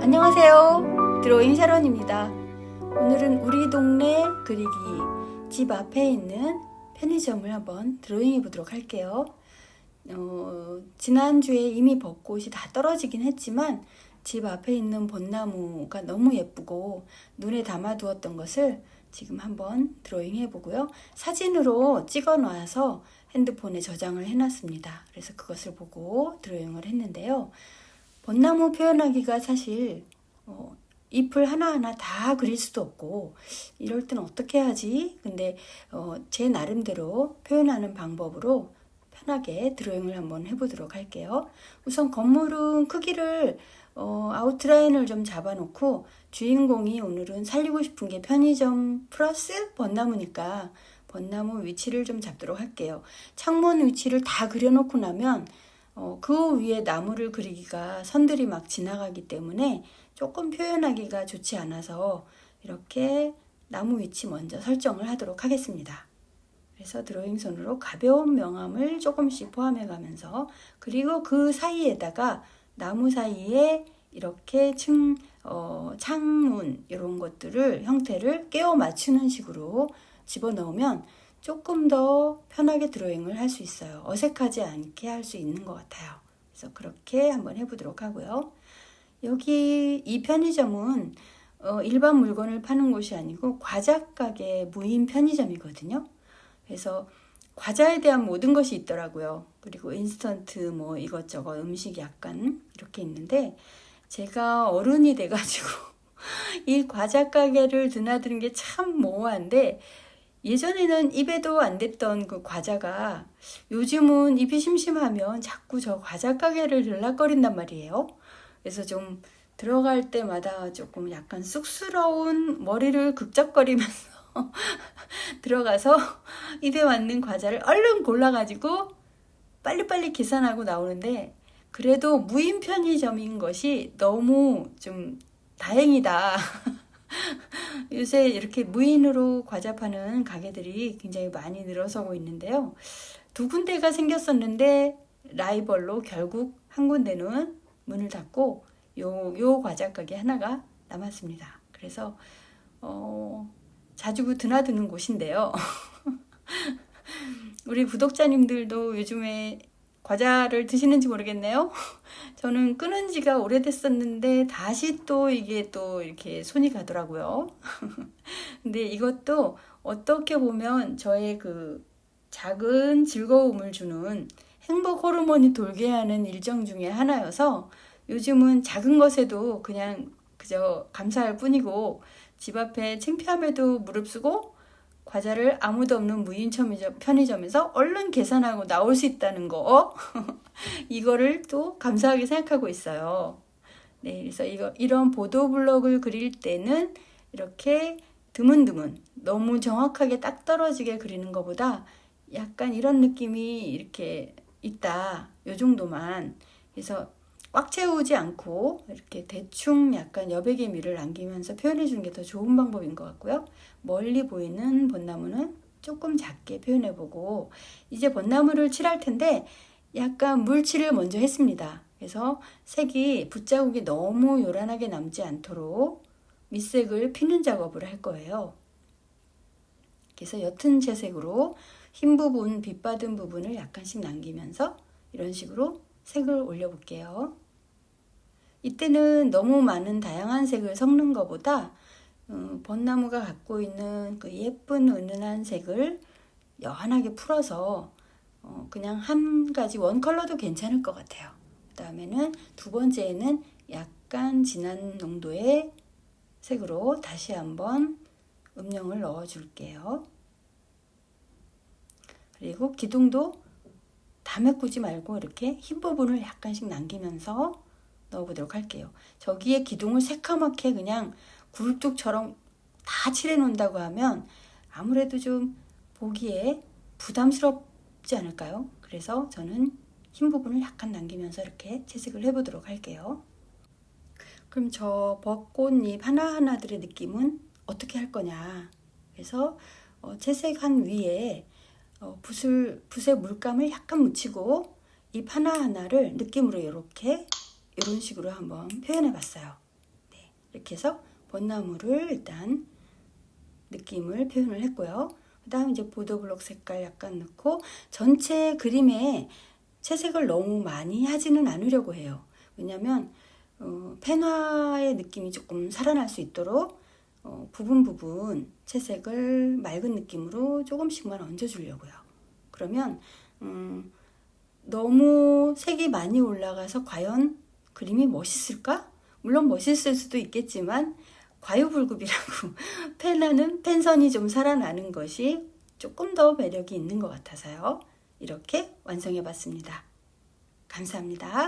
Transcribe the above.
안녕하세요. 드로잉 샤론입니다. 오늘은 우리 동네 그리기 집 앞에 있는 편의점을 한번 드로잉해 보도록 할게요. 어, 지난주에 이미 벚꽃이 다 떨어지긴 했지만 집 앞에 있는 벚나무가 너무 예쁘고 눈에 담아두었던 것을 지금 한번 드로잉 해보고요. 사진으로 찍어 놔서 핸드폰에 저장을 해놨습니다. 그래서 그것을 보고 드로잉을 했는데요. 벚나무 표현하기가 사실 어, 잎을 하나하나 다 그릴 수도 없고 이럴 땐 어떻게 하지? 근데 어, 제 나름대로 표현하는 방법으로 편하게 드로잉을 한번 해보도록 할게요. 우선 건물은 크기를 어, 아웃라인을 좀 잡아놓고 주인공이 오늘은 살리고 싶은 게 편의점 플러스 벚나무니까 벚나무 위치를 좀 잡도록 할게요. 창문 위치를 다 그려놓고 나면 어, 그 위에 나무를 그리기가 선들이 막 지나가기 때문에 조금 표현하기가 좋지 않아서 이렇게 나무 위치 먼저 설정을 하도록 하겠습니다. 그래서 드로잉 손으로 가벼운 명암을 조금씩 포함해 가면서 그리고 그 사이에다가 나무 사이에 이렇게 층, 어, 창문 이런 것들을 형태를 깨워 맞추는 식으로 집어넣으면 조금 더 편하게 드로잉을 할 수 있어요. 어색하지 않게 할 수 있는 것 같아요. 그래서 그렇게 한번 해보도록 하고요. 여기 이 편의점은 어, 일반 물건을 파는 곳이 아니고 과자 가게 무인 편의점이거든요. 그래서 과자에 대한 모든 것이 있더라고요. 그리고 인스턴트 뭐 이것저것 음식 약간 이렇게 있는데 제가 어른이 돼가지고 이 과자 가게를 드나드는 게 참 모호한데 예전에는 입에도 안 됐던 그 과자가 요즘은 입이 심심하면 자꾸 저 과자 가게를 들락거린단 말이에요. 그래서 좀 들어갈 때마다 조금 약간 쑥스러운 머리를 극적거리면서 들어가서 입에 맞는 과자를 얼른 골라가지고 빨리빨리 계산하고 나오는데 그래도 무인 편의점인 것이 너무 좀 다행이다. 요새 이렇게 무인으로 과자 파는 가게들이 굉장히 많이 늘어서고 있는데요. 두 군데가 생겼었는데 라이벌로 결국 한 군데는 문을 닫고 요, 요 과자 가게 하나가 남았습니다. 그래서 어, 자주 드나드는 곳인데요. 우리 구독자님들도 요즘에 과자를 드시는지 모르겠네요. 저는 끊은 지가 오래됐었는데 다시 또 이게 또 이렇게 손이 가더라고요. 근데 이것도 어떻게 보면 저의 그 작은 즐거움을 주는 행복 호르몬이 돌게 하는 일정 중에 하나여서 요즘은 작은 것에도 그냥 그저 감사할 뿐이고 집 앞에 창피함에도 무릅쓰고 과자를 아무도 없는 무인 편의점에서 얼른 계산하고 나올 수 있다는 거 이거를 또 감사하게 생각하고 있어요. 네, 그래서 이거 이런 보도 블록을 그릴 때는 이렇게 드문드문 너무 정확하게 딱 떨어지게 그리는 것보다 약간 이런 느낌이 이렇게 있다. 요 정도만. 그래서 꽉 채우지 않고 이렇게 대충 약간 여백의 미를 남기면서 표현해 주는 게 더 좋은 방법인 것 같고요. 멀리 보이는 벚나무는 조금 작게 표현해 보고 이제 벚나무를 칠할 텐데 약간 물칠을 먼저 했습니다. 그래서 색이 붓자국이 너무 요란하게 남지 않도록 밑색을 피는 작업을 할 거예요. 그래서 옅은 채색으로 흰 부분, 빛 받은 부분을 약간씩 남기면서 이런 식으로 색을 올려볼게요. 이때는 너무 많은 다양한 색을 섞는 것보다 음, 벚나무가 갖고 있는 그 예쁜 은은한 색을 연하게 풀어서 어, 그냥 한 가지 원 컬러도 괜찮을 것 같아요. 그 다음에는 두 번째에는 약간 진한 농도의 색으로 다시 한번 음영을 넣어 줄게요. 그리고 기둥도 다 메꾸지 말고 이렇게 흰 부분을 약간씩 남기면서 넣어보도록 할게요. 저기에 기둥을 새카맣게 그냥 굴뚝처럼 다 칠해 놓는다고 하면 아무래도 좀 보기에 부담스럽지 않을까요? 그래서 저는 흰 부분을 약간 남기면서 이렇게 채색을 해보도록 할게요. 그럼 저 벚꽃잎 하나하나들의 느낌은 어떻게 할 거냐? 그래서 어, 채색한 위에 어, 붓을 붓에 물감을 약간 묻히고 잎 하나 하나를 느낌으로 이렇게 이런 식으로 한번 표현해 봤어요. 네, 이렇게 해서 벚나무를 일단 느낌을 표현을 했고요. 그 다음 이제 보도블록 색깔 약간 넣고 전체 그림에 채색을 너무 많이 하지는 않으려고 해요. 왜냐면 어, 펜화의 느낌이 조금 살아날 수 있도록 어, 부분 부분 채색을 맑은 느낌으로 조금씩만 얹어주려고요. 그러면 음, 너무 색이 많이 올라가서 과연 그림이 멋있을까? 물론 멋있을 수도 있겠지만 과유불급이라고 펜하는 펜선이 좀 살아나는 것이 조금 더 매력이 있는 것 같아서요. 이렇게 완성해 봤습니다. 감사합니다.